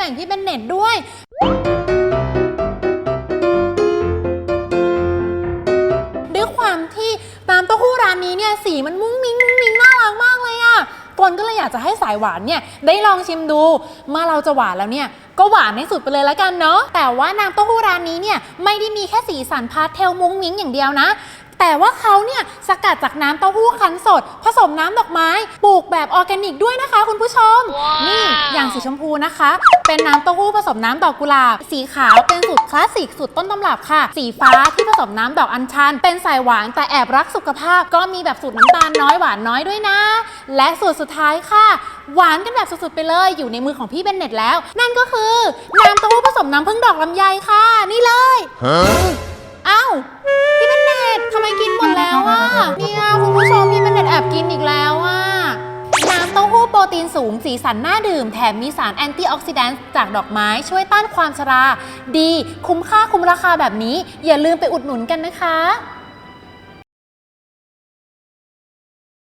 แบ่งพี่เบนเน็ตด้วย ด้วยความที่น้ำเต้าหู้ร้านนี้เนี่ยสีมันมุ้งมิ้งมุ้งมิ้งน่ารักมากเลยอะตนก็เลยอยากจะให้สายหวานเนี่ยได้ลองชิมดูเมื่อเราจะหวานแล้วเนี่ยก็หวานให้สุดไปเลยแล้วกันเนาะแต่ว่าน้ำเต้าหู้ร้านนี้เนี่ยไม่ได้มีแค่สีสันพาสเทลมุ้งมิ้งอย่างเดียวนะ แต่ว่าเขาเนี่ยสกัดจากน้ำเต้าหู้คั้นสด ผสมน้ำดอกไม้ปลูกแบบออร์แกนิกด้วยนะคะ คุณผู้ชม นี่อย่างสีชมพูนะคะ เป็นน้ำเต้าหู้ผสมน้ำดอกกุหลาบ สีขาวเป็นสูตรคลาสสิกสูตรต้นตำรับค่ะ สีฟ้าที่ผสมน้ำดอกอัญชัน เป็นสายหวานแต่แอบรักสุขภาพ ก็มีแบบสูตรน้ำตาลน้อยหวานน้อยด้วยนะ และสูตรสุดท้ายค่ะ หวานกันแบบสุดๆไปเลยอยู่ในมือของพี่เบนเน็ตแล้ว นั่นก็คือน้ำเต้าหู้ผสมน้ำผึ้งดอกลำไยค่ะ นี่เลยอ้ อบกินอีกแล้วอะน้ำเต้าหู้โปรตีนสูงสีสันน่าดื่ม แถมมีสารแอนตี้ออกซิแดนต์จากดอกไม้ช่วยต้านความชรา ดี คุ้มค่าคุ้มราคาแบบนี้ อย่าลืมไปอุดหนุนกันนะคะ